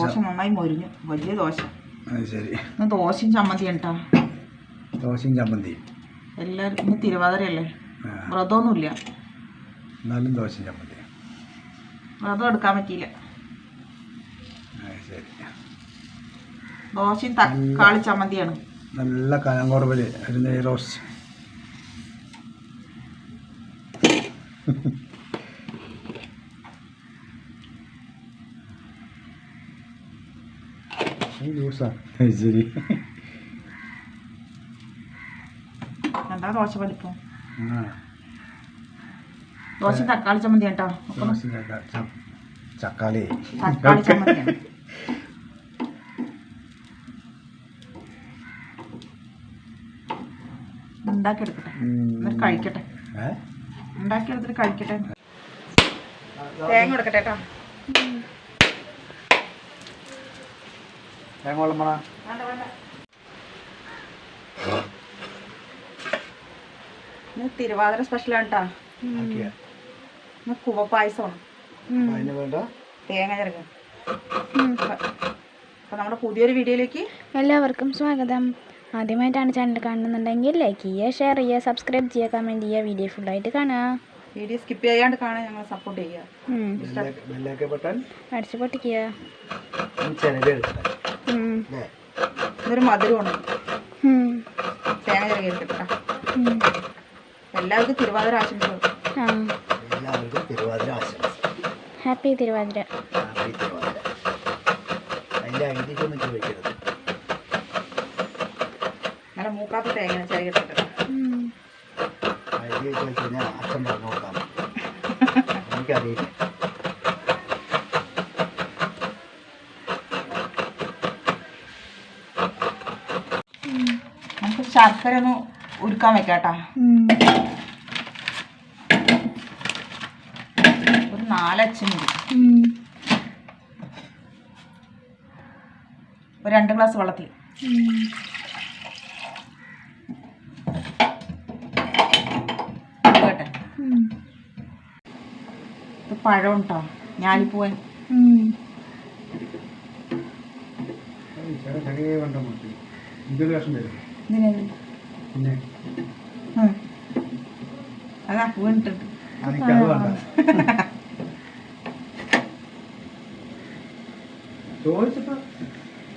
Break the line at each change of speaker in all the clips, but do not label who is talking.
ദോശ നന്നായി മൊരിഞ്ഞു. വലിയ ദോശ.
അത് ശരി.
ഇന്ന് ദോശയും ചമ്മന്തിയാണ് കേട്ടോ
ദോശയും ചമ്മന്തിയും.
എല്ലാവരും ഇന്ന് തിരുവാതിരയല്ലേ? വ്രതമൊന്നുമില്ല.
എന്നാലും ദോശയും ചമ്മന്തി
വ്രതം എടുക്കാൻ പറ്റിയില്ല.
ശരി.
ദോശയും തക്കാളി ചമ്മന്തിയാണ്.
നല്ല കനം കുറവിൽ ഒരു നെയ് റോസ്റ്റ് ജ്യൂസാ ശരി.
എന്താ ദോശ വലിപ്പം? തക്കാളി കേട്ടോ
ദോശ
തക്കാളി ഉണ്ടാക്കിയെടുക്കട്ടെ. എന്നിട്ട് കഴിക്കട്ടെ? ഉണ്ടാക്കിയെടുത്തിട്ട് കഴിക്കട്ടെ. തേങ്ങ എടുക്കട്ടെ കേട്ടോ
തേങ്ങ
തിരുവാതിര സ്പെഷ്യലാണ് കേട്ടാ
കുവ വേണ്ട.
തേങ്ങ ചേർക്കുക അപ്പോൾ നമ്മുടെ പുതിയൊരു വീഡിയോയിലേക്ക്
എല്ലാവർക്കും സ്വാഗതം. ആദ്യമായിട്ടാണ് ചാനൽ കാണുന്നുണ്ടെങ്കിൽ ലൈക്ക് ചെയ്യുക ഷെയർ ചെയ്യുക സബ്സ്ക്രൈബ് ചെയ്യുക കമന്റ് ചെയ്യുക വീഡിയോ ഫുള്ളായിട്ട് കാണുക.
വീഡിയോ സ്കിപ്പ് ചെയ്യാണ്ട് കാണാൻ ഞങ്ങൾ സപ്പോർട്ട് ചെയ്യുക.
അടിച്ച് പൊട്ടിക്കുക.
ഇതൊരു മധുരമാണ്.
ഉം.
തേങ്ങ
ചെറുകിട്ട
എല്ലാവർക്കും തിരുവാതിര ആശംസകൾ.
എല്ലാവർക്കും തിരുവാതിര ആശംസ
ഹാപ്പി തിരുവാതിര.
ഹാപ്പി തിരുവാതിര. അതിന്റെ ഐതിഹ്യമൊന്നും ചോദിക്കരുത്
നല്ല മൂക്കാത്ത തേങ്ങ
കഴിഞ്ഞാൽ അച്ഛൻ പറഞ്ഞു കൊടുക്കാൻ എനിക്കറിയില്ല
നമുക്ക് ശർക്കര ഒന്ന് ഉരുക്കാൻ
വെക്കാട്ടാ.
ഒരു നാലച്ഛൻ ഒരു രണ്ട് ഗ്ലാസ് വെള്ളത്തിൽ. കേട്ടെ. ഇത് പഴം ഉണ്ടോ ഞാലിപ്പൂവൻ
ഉം.
ഇതൊരു ലക്ഷം വരും
ഉം. അതാ വീണിട്ടുണ്ട്
ചോദിച്ചപ്പോ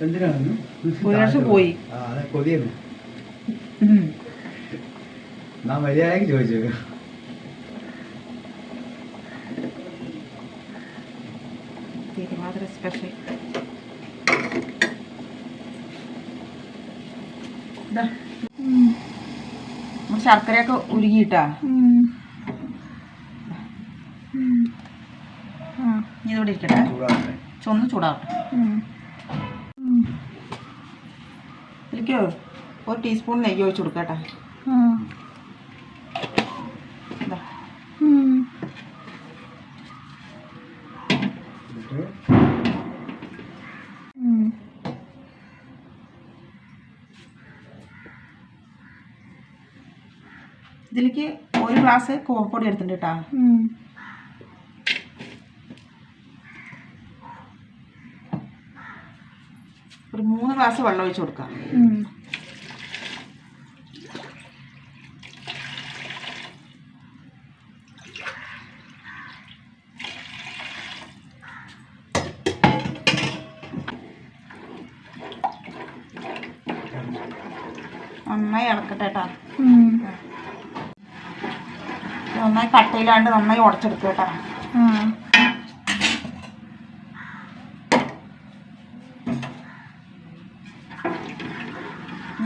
എന്തിനാണ്
പോയി.
കൊതിയാണ്. ഞാൻ മര്യാദയ്ക്ക് ചോദിച്ചു.
തിരുവാതിര സ്പെഷ്യൽ ശർക്കരയൊക്കെ ഉരുകിയിട്ടാ? ഇതോടെ ഇരിക്കട്ടെ. ചൊന്ന് ചൂടാവട്ടെ. ഒരു ടീസ്പൂൺ നെയ്യ് ഒഴിച്ചു കൊടുക്കട്ടെ
ആ.
ഇതാ
ഉം.
എന്നിട്ട്
ഉം.
ഇതിലേക്ക് ഒരു ഗ്ലാസ് കോവപ്പൊടി എടുത്തിട്ടുണ്ട് കേട്ടോ. ഒരു മൂന്ന് ഗ്ലാസ് വെള്ളം ഒഴിച്ച് കൊടുക്കാം. നന്നായി ഇളക്കട്ടെ കേട്ടോ
ഉം.
ഇത് നന്നായി കട്ടയിലാണ്ട് നന്നായി ഉടച്ചെടുക്കുക കേട്ടോ.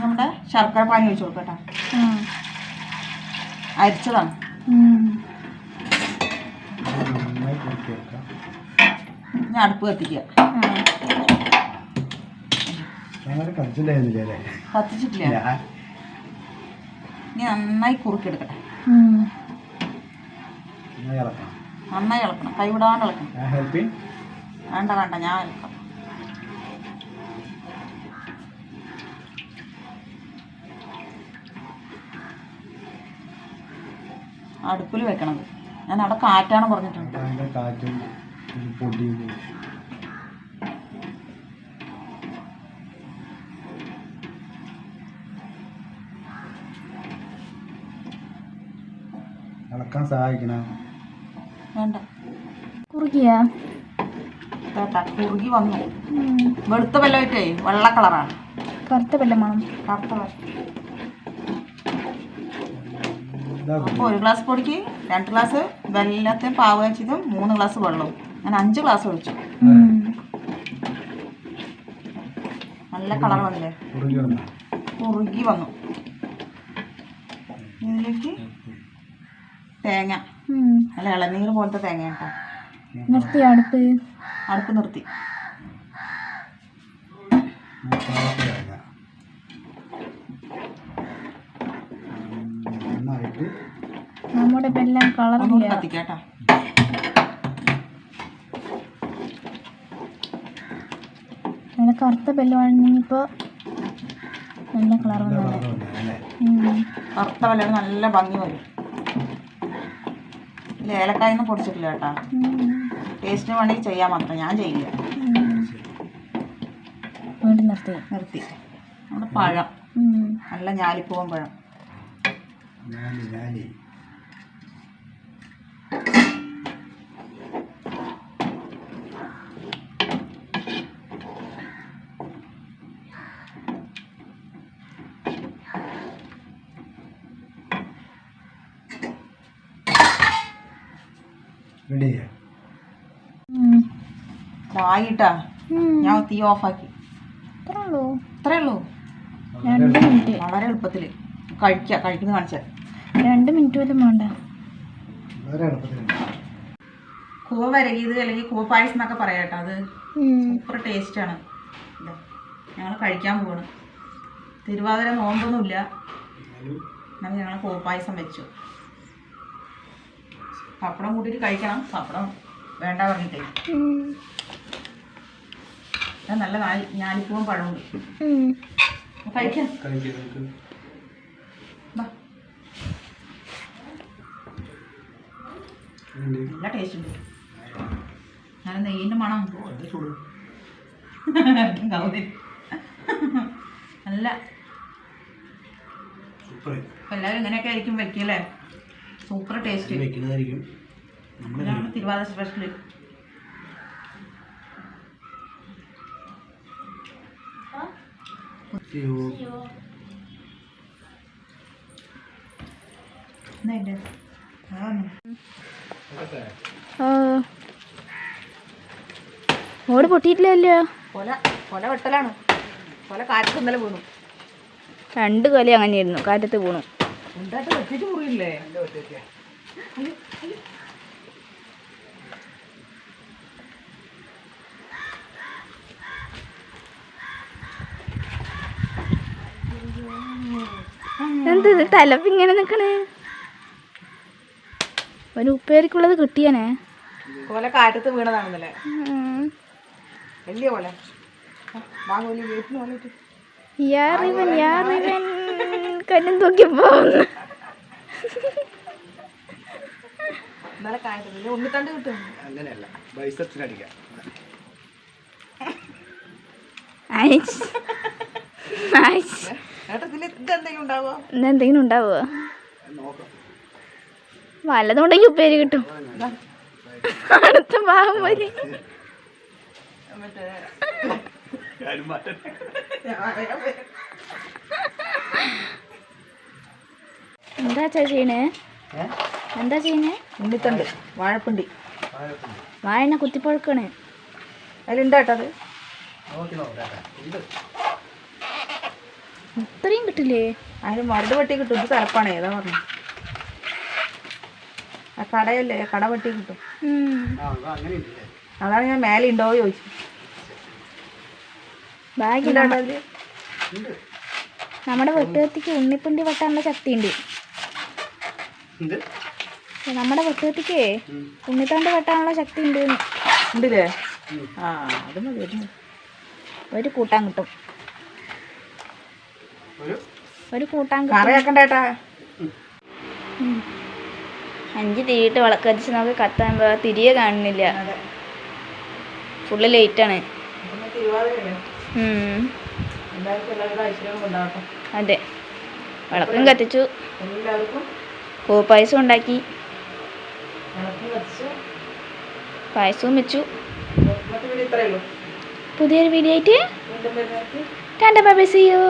നമ്മുടെ ശർക്കര പാനി ഒഴിച്ചു
കൊടുക്കട്ടോ.
അരിച്ചതാണ്. ഞാൻ അടുപ്പ് കത്തിക്കുക. കത്തിച്ചിട്ടില്ല. ഇനി നന്നായി കുറുക്കിയെടുക്കട്ടെ.
ഇളക്കാം
നന്നായി ഇളക്കണം. കൈ
വിടാണ്ട് ഇളക്കണം.
വേണ്ട വേണ്ട ഞാൻ ഇളക്കാം. അടുപ്പിൽ വെക്കണത് ഞാൻ അവിടെ കാറ്റാണ് പറഞ്ഞിട്ടുണ്ട്
കാറ്റും പൊടിയും സഹായിക്കണം?
വേണ്ട.
കുറുകിയാ?
കേട്ടാ കുറുകി വന്നു. വെളുത്ത വെല്ലമായിട്ടേ വെള്ള കളറാണ്.
കറുത്ത വെല്ലമാണോ
കറുത്ത അപ്പോൾ ഒരു ഗ്ലാസ് പൊടിക്ക് രണ്ട് ഗ്ലാസ് വെല്ലത്തെ പാവ് വെച്ചതും മൂന്ന് ഗ്ലാസ് വെള്ളവും. ഞാൻ അഞ്ച് ഗ്ലാസ് ഒഴിച്ചു. നല്ല കളർ വന്നില്ലേ?
കുറുകി വന്ന.
കുറുകി വന്നു. ഇതിലേക്ക് തേങ്ങ. നല്ല ഇളനീർ പോലത്തെ തേങ്ങ കേട്ടോ
നിർത്തി അടുപ്പ്
അടുപ്പ് നിർത്തി.
നമ്മുടെ ഇപ്പം എല്ലാം കളറില്ല
കത്തിക്കാട്ടോ.
നല്ല കറുത്ത ബെല്ലമാണെങ്കിൽ ഇപ്പോൾ നല്ല കളർ
വന്നു അല്ലേ?
കറുത്ത ബെല്ലാണ് നല്ല ഭംഗി വരും. ഇതിൽ ഏലക്കായൊന്നും പൊടിച്ചിട്ടില്ല കേട്ടോ. ടേസ്റ്റിന് വേണ്ടി ചെയ്യാൻ മാത്രം. ഞാൻ ചെയ്യില്ല.
വീണ്ടും നിർത്തി.
നിർത്തി. നമ്മുടെ പഴം. നല്ല ഞാലിപ്പൂവൻ പഴം. ഇതായിട്ടാ
ഉം.
ഞാൻ തീ ഓഫാക്കി.
ഇത്രേ ഉള്ളൂ
ഇത്രേ ഉള്ളൂ.
രണ്ട് മിനിറ്റ്.
വളരെ എളുപ്പത്തിൽ കഴിക്കുക കഴിക്കുന്നത് കാണിച്ചാൽ
രണ്ട് മിനിറ്റ് പോലും വേണ്ട.
കൂവ വരകിയത് അല്ലെങ്കിൽ കൂവ പായസം എന്നൊക്കെ പറയാട്ടോ അത്. സൂപ്പർ ടേസ്റ്റാണ് ഞങ്ങൾ കഴിക്കാൻ പോവാണ്. തിരുവാതിര നോമ്പൊന്നുമില്ല എന്നാൽ ഞങ്ങൾ കൂവ പായസം വെച്ചു. പപ്പടം കൂട്ടിയിട്ട് കഴിക്കണം. പപ്പടം വേണ്ട പറഞ്ഞിട്ടേ. നല്ല നാല് ഞാലിപ്പൂവും പഴമുണ്ട്. കഴിക്കാം. നല്ല ടേസ്റ്റ് ഉണ്ട്. നല്ല നെയ്യിന്റെ മണം. നല്ല. എല്ലാവരും ഇങ്ങനെയൊക്കെ ആയിരിക്കും വെക്കല്ലേ? സൂപ്പർ ടേസ്റ്റ് തിരുവാതിര സ്പെഷ്യൽ
ആ. ഓട് പൊട്ടിയിട്ടില്ലല്ലോ.
കൊല കൊല വെട്ടലാണ്. കൊല കാറ്റ് ഇന്നലെ വീണു.
രണ്ട് കൊല അങ്ങനെയായിരുന്നു. കാറ്റത്ത്
ഉണ്ടായിട്ട് വെച്ചിട്ട് മുറിയില്ലേ?
എന്ത് തലപ്പ് ഇങ്ങനെ നിക്കണേ? ഒരു ഉപ്പേരിക്കുള്ളത് കിട്ടിയനേ.
കൊല കാറ്റത്ത്
വീണതാണെന്നല്ലേ.
വലിയ
യാറിവൻ യാറിവൻ കല്ലും തൂക്കി പോകുന്നു
അങ്ങനെയല്ല. ബൈസപ്സിനടിക്കാം.
ഇതെന്തെങ്കിലും ഉണ്ടാവോ?
വല്ലതുണ്ടെങ്കിൽ ഉപ്പേരി കിട്ടും. അടുത്ത ഭാഗം പോലെ
മറ്റേ
എന്താ ചെയ്യണേ? എന്താ ചെയ്യണേ?
ഉണ്ണിത്തണ്ട് വാഴപ്പിണ്ടി.
വാഴ കുത്തിപ്പൊഴുക്കണേ.
അതിലുണ്ടാട്ടത്
നോക്കി നോക്കാം ഇത്
ഇത്രയും കിട്ടില്ലേ?
അതിന് മരട് വെട്ടി കിട്ടും. ഇത് തലപ്പാണ്. ഏതാ പറഞ്ഞു? ആ കടയല്ലേ? കട വെട്ടി കിട്ടും. അതാണ് ഞാൻ മേലെ ഉണ്ടോ ചോദിച്ചു
നമ്മുടെ വെട്ടുകത്തിക്ക് ഉണ്ണിപ്പിണ്ടി വെട്ടാനുള്ള ശക്തി ഉണ്ട്
ഉണ്ട്.
നമ്മുടെ വെട്ടുകത്തിക്ക് ഉണ്ണിത്തണ്ട് വെട്ടാനുള്ള ശക്തി ഉണ്ട്
ഉണ്ടല്ലേ? ആ അത് മതി.
ഒരു കൂട്ടാൻ കിട്ടും.
ഒരു
കൂട്ടാൻ കറിയാക്കണ്ടേട്ടാ. അഞ്ച് തിരിയിട്ട് വിളക്കടിച്ച് നമുക്ക് കത്താൻ തിരിയെ കാണുന്നില്ല. ഫുള്ള് ലേറ്റാണ് അതെ. വിളക്കും കത്തിച്ചു.
കോ
പായസം ഉണ്ടാക്കി. പായസവും വെച്ചു. പുതിയൊരു വീഡിയോ ആയിട്ട് tata bye bye see you